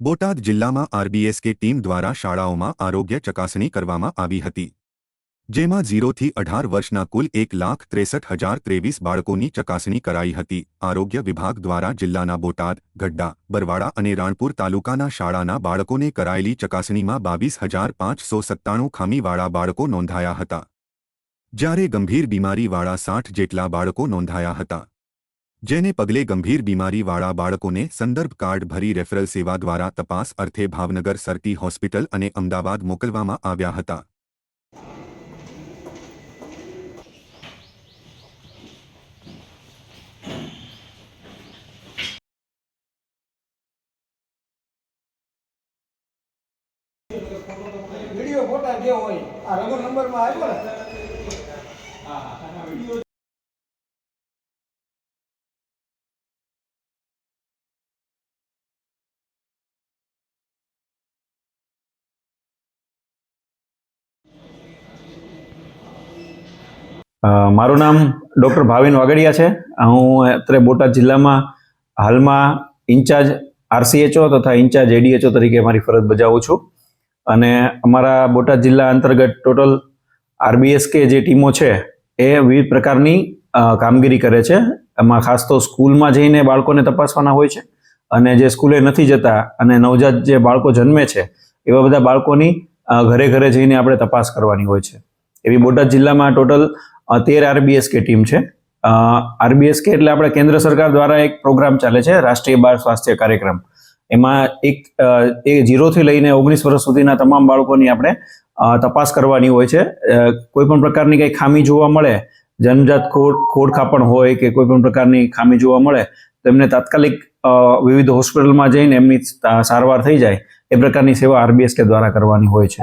બોટાદ જિલ્લામાં RBSK team દ્વારા શાળાઓમાં આરોગ્ય ચકાસણી કરવામાં આવી હતી, જેમાં ઝીરોથી અઢાર વર્ષના કુલ એક લાખ ત્રેસઠ હજાર ત્રેવીસ બાળકોની ચકાસણી કરાઈ હતી. આરોગ્ય વિભાગ દ્વારા જિલ્લાના બોટાદ, ગઢડા, બરવાડા અને રાણપુર તાલુકાના શાળાના બાળકોને કરાયેલી ચકાસણીમાં બાવીસ હજાર પાંચસો સત્તાણું ખામીવાળા બાળકો નોંધાયા હતા. જ્યારે ગંભીર બીમારીવાળા સાઠ જેટલા બાળકો નોંધાયા હતા. જેને પગલે ગંભીર બીમારીવાળા બાળકોને સંદર્ભ કાર્ડ ભરી રેફરલ સેવા દ્વારા તપાસ અર્થે ભાવનગર સરટી હોસ્પિટલ અને અમદાવાદ મોકલવામાં આવ્યા હતા. વીડિયો ફોટા જે હોય, આ રઘુ નંબરમાં આવ્યો ને? મારું નામ ડૉક્ટર ભાવિન વાગડિયા છે. હું અત્યારે બોટાદ જિલ્લામાં હાલમાં ઇન્ચાર્જ આરસીએચઓ તથા ઇન્ચાર્જ એડીએચઓ તરીકે મારી ફરજ બજાવું છું. અને અમારા બોટાદ જિલ્લા અંતર્ગત ટોટલ આરબીએસકે જે ટીમો છે, એ વિવિધ પ્રકારની કામગીરી કરે છે. એમાં ખાસ તો સ્કૂલમાં જઈને બાળકોને તપાસવાના હોય છે અને જે સ્કૂલે નથી જતા અને નવજાત જે બાળકો જન્મે છે, એવા બધા બાળકોની ઘરે ઘરે જઈને આપણે તપાસ કરવાની હોય છે. એવી બોટાદ જિલ્લામાં ટોટલ તેર આરબીએસકે ટીમ છે. આરબીએસકે એટલે આપણે કેન્દ્ર સરકાર દ્વારા એક પ્રોગ્રામ ચાલે છે, રાષ્ટ્રીય બાળ સ્વાસ્થ્ય કાર્યક્રમ. એમાં એક એ જીરોથી લઈને ઓગણીસ વર્ષ સુધીના તમામ બાળકોની આપણે તપાસ કરવાની હોય છે. કોઈ પણ પ્રકારની કંઈ ખામી જોવા મળે જન્મજાત ખોડ ખોડખાપણ હોય કે કોઈ પણ પ્રકારની ખામી જોવા મળે, તો એમને તાત્કાલિક વિવિધ હોસ્પિટલમાં જઈને એમની સારવાર થઈ જાય, એ પ્રકારની સેવા આરબીએસકે દ્વારા કરવાની હોય છે.